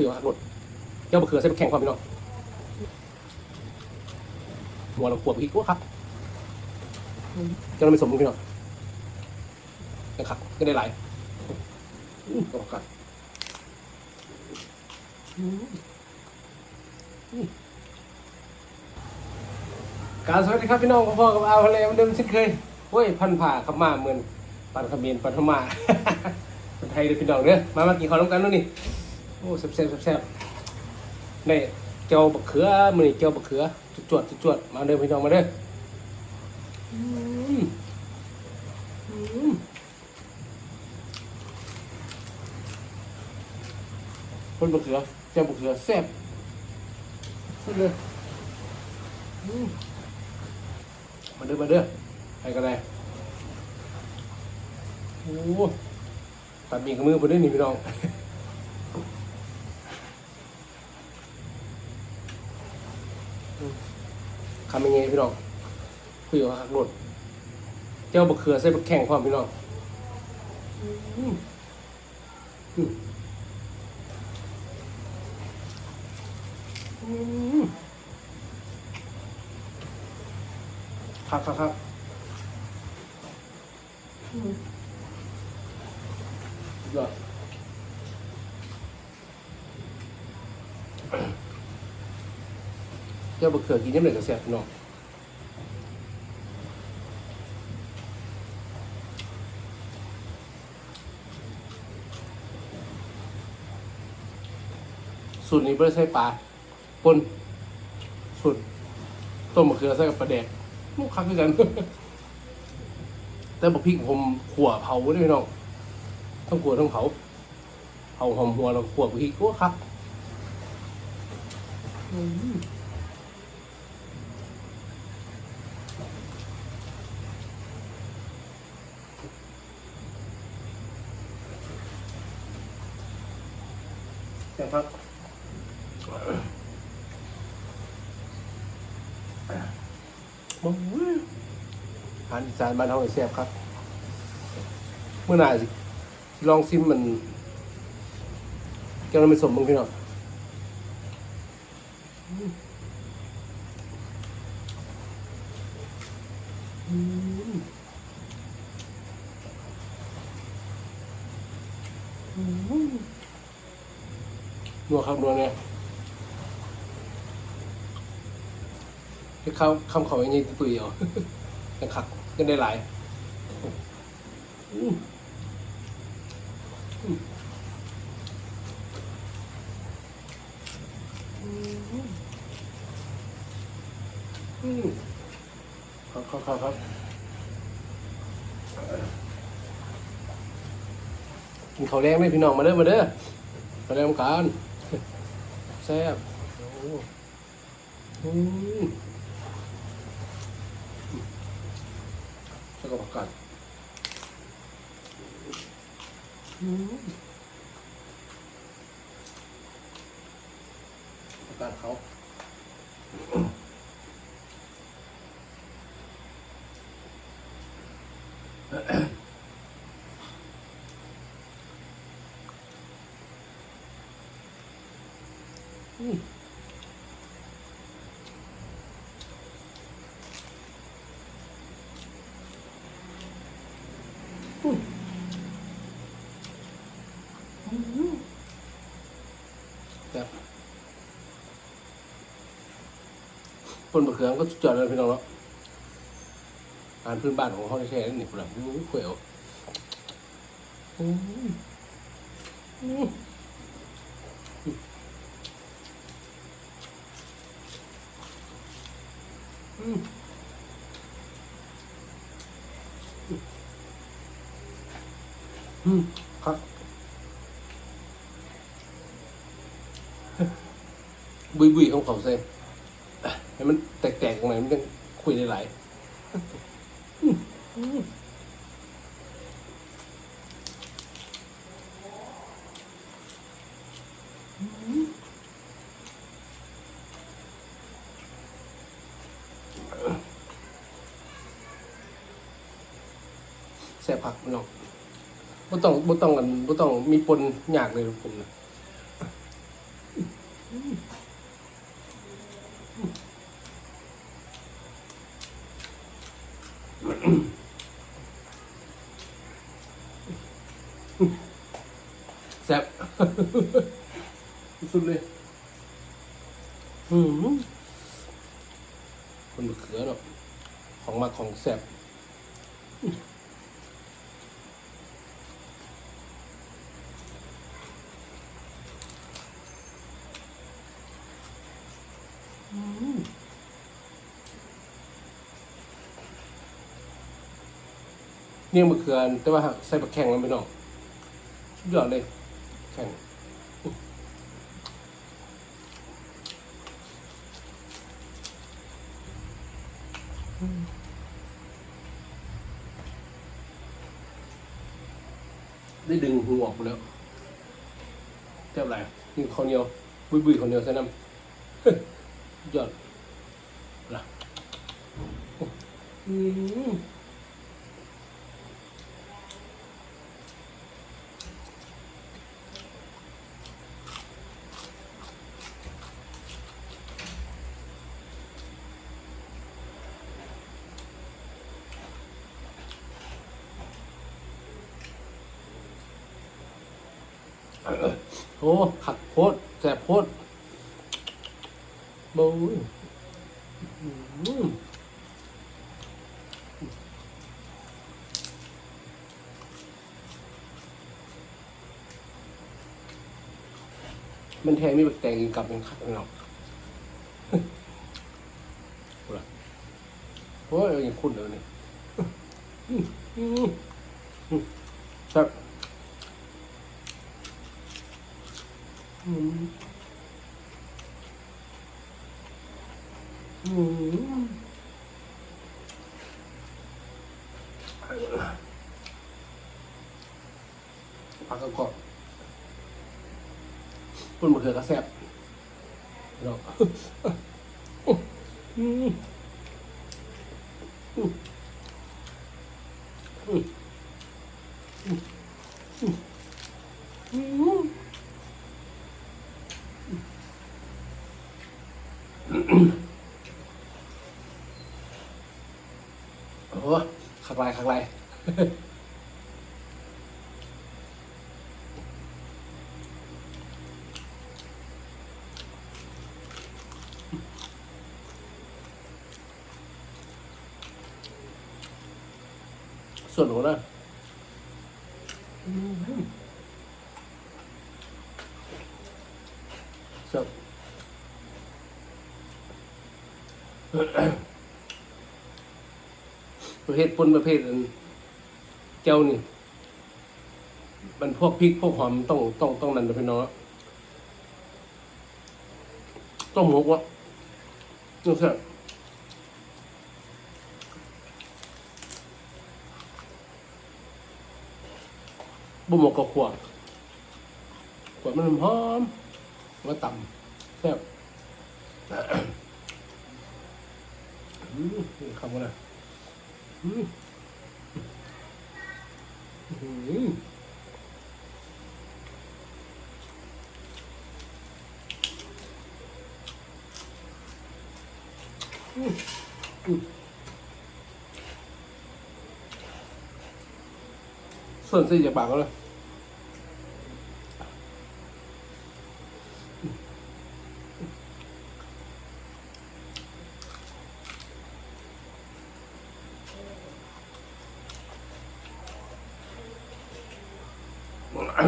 คุยกับขักรถเจ้าบะเขือใส่แข่งความพี่น้องหัวเราขวบอีกโอ้ครับเจ้าเราไม่สมบูรณ์พี่น้องยังขักก็ได้หลายอืมต้องกัดอืมอืมการสวัสดีครับพี่น้องพ่อกับอาทะเลเหมือนเดิมเช่นเคยเฮ้ยพันผ่าขับมาเหมือนปันขมิ้นปันธมาคนไทยเลยพี่น้องเด้อมามากินข้าวน้ำกันแล้วนี่ โอ้แซ่บแซ่บแซ่บแซ่บนี่เจียวบักเขือมือนี่เจียวบักเขือจุดจวดจุดจวดมาเด้อพี่น้องมาเด้ออืมอืมคนบักเขือเจียวบักเขือแซ่บสุดเลยอืมมาเด้อมาเด้อไปกันเลยโอ้ตัดมีกับมือไปด้วยนี่พี่น้อง คำยังไงพี่น้องคุยกับหักรถเจ้าบักเขือใส่บักแข่งความพี่น้องครับครับครับยอด เจ้าบักเขือกินยังไงก็แซ่บพี่น้องสูตรนี้ไม่ได้ใช้ปลาปนสูตรต้มมะเขือใส่กับปลาแดกมุกคักคือกัน แต่บอกพริกผมขั่วเผาด้วยน้องทั้งขั่วทั้งเผาเผาหอมหัวแล้วขั่วพริกก็ครับอืมแต่ครับ มองอาหารอีสานบ้านเฮาแซ่บครับเมื่อหน่าสิลองซิมมันแกงเราไม่สมมึงพี่น้องนัวครับนัวเนี่ยให้เขาคำเขาอย่างนี้ตุยเหรอายังขัก กันได้หลายอืมอืมอืมครับครับครับครับกินข้าวแรงไหมพี่น้องมาเด้อมาเด้อมาเด้อมากันแซ่บโอ้อืม แล้วก็ผักกาดอืมผักกาดเขาอืม ต้นมะเขือก็สุดยอดเลยพี่น้องเนาะอาหารพื้นบ้านของเขาแท้ๆนี่ผมแบบรู้เขวยวอืมอืมอืมอืมครับบุยบุยของเขาเซ่ ให้มันแตกๆตรงไหนมันจะคุยได้หลายแซ่บผักพี่น้องบ่ต้องบ่ต้องกันบ่ต้องมีปนยากเลยผมนะ แซ่บสุดเลยอืมคนเขือหรอกของมาของแซ่บอืม เนี่ยมะเขือแต่ว่าใส่ปลาแข็งแล้วไม่น้องสุดยอดเลย แข็งได้ดึงหูออกไปแล้วเจ็บไรกินข้าวเหนียว บุยบุยข้าวเหนียวใส่น้ำยอดนะอืม โอ้ขัดโพดแสบโพดบูอืมมันแทงไมีแตงกินกลับเป็นขัดเป็นหรอกโอ้ยอย่างคุณเดี๋ยวนี้อืมอืมอืมครับ อืมอืมผักกระกอบปุ่นมะเขือกระแซบเนาะอืมโอ้ โหขักลายขักลายส่วนของนะ อืมครับประเภทปนประเภทอันเจ้านี่ มันพวกพริกพวกหอมต้องต้องต้องนั่นนะพี่น้องต้องหมกวะนี่แซ่บบุหมกกับขวดขวดมันหอม มาต่ำแซ่บอืมคำว่าอะไรอืมอืมอืมอืมส่วนสี่จากปากก็เลย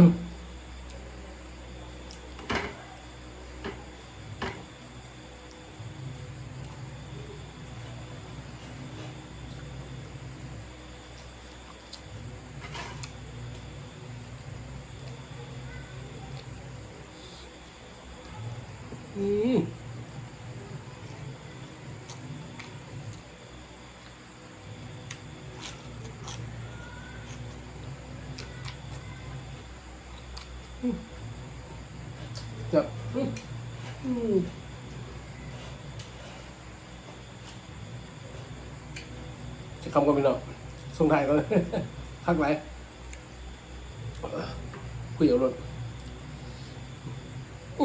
อื จะคำก็นไปหน่อยส่งถ่ายก็พักไหนคุยเอารถโอ้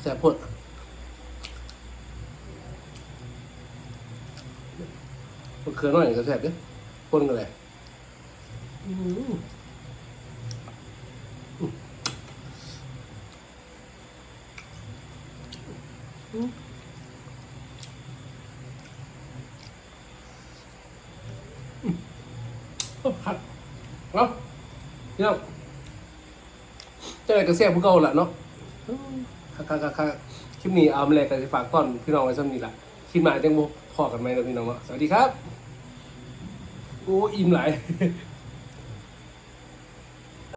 แสบปวด มะเขือน้อยก็แสบเด้อพ่นกันเลยอืมอืมโอ้ผัดเนาะพี่น้องจออะไรก็แซ่บพวกเก่าละเนาะค่ะค่ะค่ะค่ะคลิปนี้เอามแลกกันสิฝากต้อนพี่น้องไว้ซ้ำนี้ละคลิปหน้าจังบ่พอกันไหมเนาพี่น้องเนาะสวัสดีครับ โอ้อิ่มหลาย